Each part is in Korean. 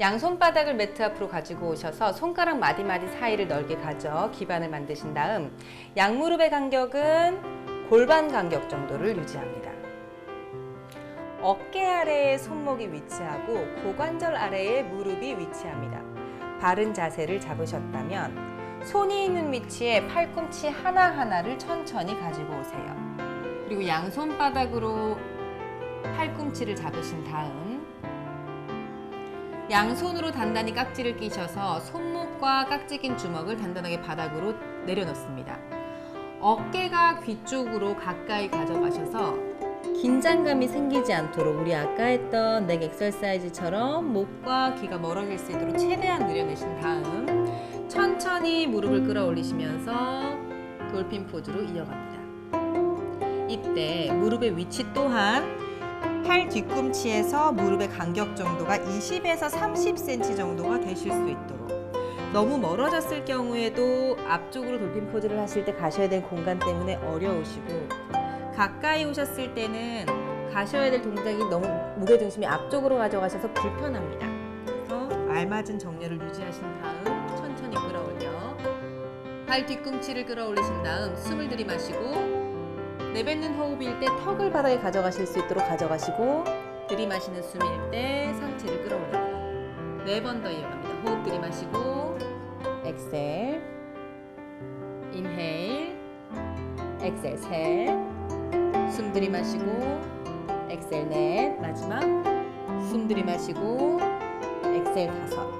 양손바닥을 매트 앞으로 가지고 오셔서 손가락 마디마디 사이를 넓게 가져 기반을 만드신 다음 양무릎의 간격은 골반 간격 정도를 유지합니다. 어깨 아래에 손목이 위치하고 고관절 아래에 무릎이 위치합니다. 바른 자세를 잡으셨다면 손이 있는 위치에 팔꿈치 하나하나를 천천히 가지고 오세요. 그리고 양손바닥으로 팔꿈치를 잡으신 다음 양손으로 단단히 깍지를 끼셔서 손목과 깍지 낀 주먹을 단단하게 바닥으로 내려놓습니다. 어깨가 귀 쪽으로 가까이 가져가셔서 긴장감이 생기지 않도록 우리 아까 했던 넥 엑설사이즈처럼 목과 귀가 멀어질 수 있도록 최대한 늘려내신 다음 천천히 무릎을 끌어올리시면서 돌핀 포즈로 이어갑니다. 이때 무릎의 위치 또한 팔 뒤꿈치에서 무릎의 간격 정도가 20에서 30cm 정도가 되실 수 있도록 너무 멀어졌을 경우에도 앞쪽으로 돌핀 포즈를 하실 때 가셔야 될 공간 때문에 어려우시고 가까이 오셨을 때는 가셔야 될 동작이 너무 무게중심이 앞쪽으로 가져가셔서 불편합니다. 그래서 알맞은 정렬을 유지하신 다음 천천히 끌어올려 발 뒤꿈치를 끌어올리신 다음 숨을 들이마시고 내뱉는 호흡일 때 턱을 바닥에 가져가실 수 있도록 가져가시고 들이마시는 숨일 때 상체를 끌어올립니다. 네 번 더 이어갑니다. 호흡 들이마시고 엑셀 인헤일 엑셀 셋숨 들이마시고 엑셀 넷 마지막 숨 들이마시고 엑셀 다섯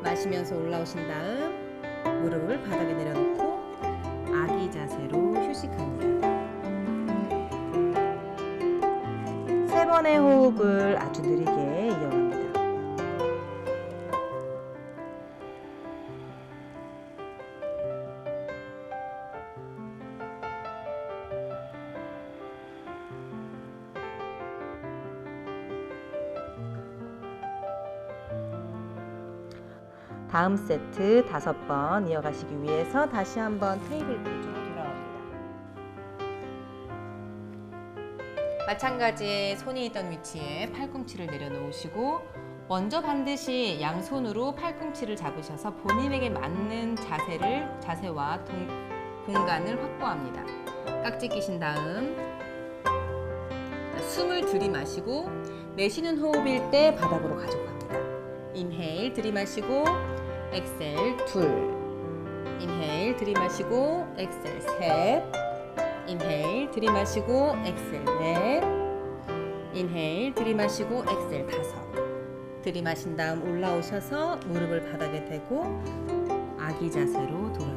마시면서 올라오신 다음 무릎을 바닥에 내려놓고 아기 자세로 휴식합니다. 세 번의 호흡을 아주 느리게 이어갑니다. 다음 세트 다섯 번 이어가시기 위해서 다시 한번 테이블 포즈 마찬가지에 손이 있던 위치에 팔꿈치를 내려놓으시고 먼저 반드시 양손으로 팔꿈치를 잡으셔서 본인에게 맞는 자세를 자세와 동, 공간을 확보합니다. 깍지 끼신 다음 숨을 들이마시고 내쉬는 호흡일 때 바닥으로 가지고 갑니다. 인헤일 들이마시고 엑셀 둘 인헤일 들이마시고 엑셀 셋 인헤일 들이마시고 엑셀 넷. 인헤일 들이마시고 엑셀 다섯. 들이마신 다음 올라오셔서 무릎을 바닥에 대고 아기 자세로 돌아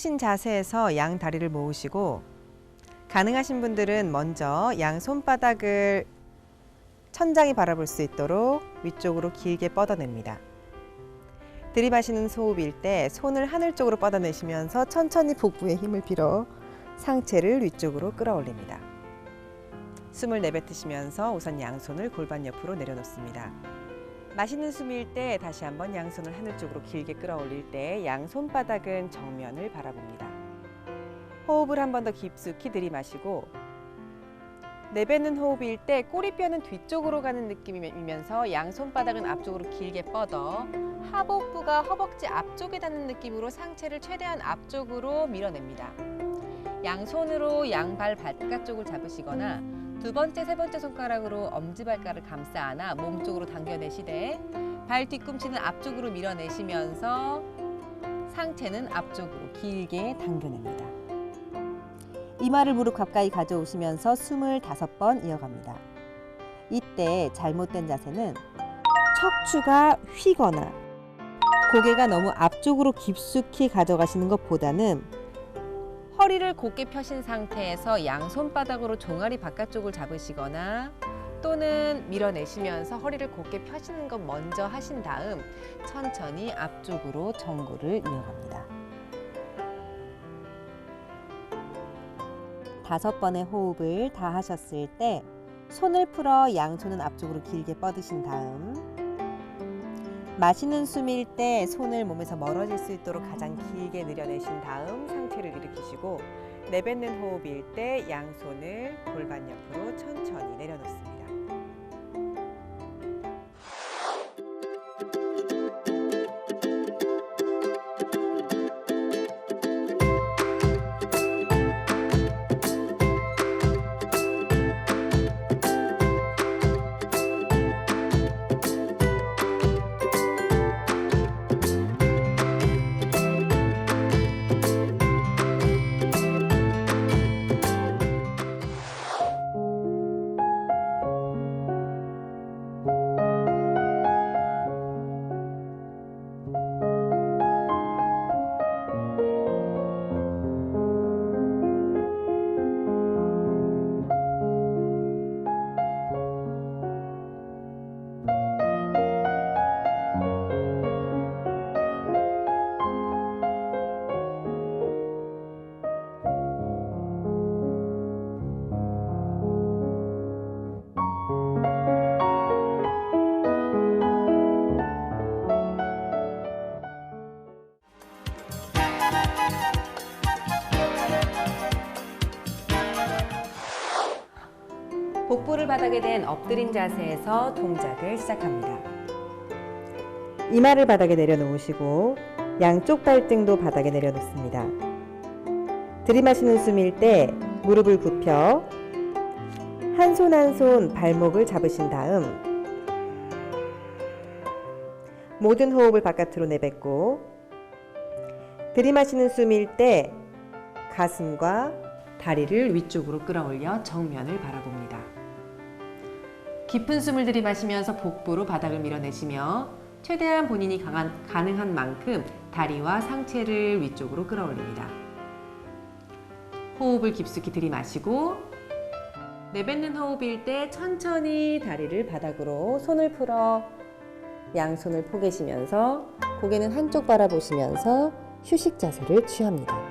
누우신 자세에서 양 다리를 모으시고 가능하신 분들은 먼저 양 손바닥을 천장이 바라볼 수 있도록 위쪽으로 길게 뻗어냅니다. 들이마시는 호흡일 때 손을 하늘 쪽으로 뻗어내시면서 천천히 복부에 힘을 빌어 상체를 위쪽으로 끌어올립니다. 숨을 내뱉으시면서 우선 양손을 골반 옆으로 내려놓습니다. 마시는 숨일 때 다시 한번 양손을 하늘 쪽으로 길게 끌어올릴 때 양손바닥은 정면을 바라봅니다. 호흡을 한 번 더 깊숙이 들이마시고 내뱉는 호흡일 때 꼬리뼈는 뒤쪽으로 가는 느낌이면서 양 손바닥은 앞쪽으로 길게 뻗어 하복부가 허벅지 앞쪽에 닿는 느낌으로 상체를 최대한 앞쪽으로 밀어냅니다. 양손으로 양발 바깥쪽을 잡으시거나 두 번째, 세 번째 손가락으로 엄지발가락을 감싸 안아 몸쪽으로 당겨내시되 발 뒤꿈치는 앞쪽으로 밀어내시면서 상체는 앞쪽으로 길게 당겨냅니다. 이마를 무릎 가까이 가져오시면서 숨을 다섯 번 이어갑니다. 이때 잘못된 자세는 척추가 휘거나 고개가 너무 앞쪽으로 깊숙이 가져가시는 것보다는 허리를 곧게 펴신 상태에서 양 손바닥으로 종아리 바깥쪽을 잡으시거나 또는 밀어내시면서 허리를 곧게 펴시는 것 먼저 하신 다음 천천히 앞쪽으로 전구를 이어갑니다. 다섯 번의 호흡을 다 하셨을 때 손을 풀어 양손은 앞쪽으로 길게 뻗으신 다음 마시는 숨일 때 손을 몸에서 멀어질 수 있도록 가장 길게 늘여내신 다음 상체를 일으키시고 내뱉는 호흡일 때 양손을 골반 옆으로 천천히 내려놓습니다. 복부를 바닥에 댄 엎드린 자세에서 동작을 시작합니다. 이마를 바닥에 내려놓으시고 양쪽 발등도 바닥에 내려놓습니다. 들이마시는 숨일 때 무릎을 굽혀 한 손 한 손 발목을 잡으신 다음 모든 호흡을 바깥으로 내뱉고 들이마시는 숨일 때 가슴과 다리를 위쪽으로 끌어올려 정면을 바라봅니다. 깊은 숨을 들이마시면서 복부로 바닥을 밀어내시며 최대한 본인이 강한, 가능한 만큼 다리와 상체를 위쪽으로 끌어올립니다. 호흡을 깊숙이 들이마시고 내뱉는 호흡일 때 천천히 다리를 바닥으로 손을 풀어 양손을 포개시면서 고개는 한쪽 바라보시면서 휴식 자세를 취합니다.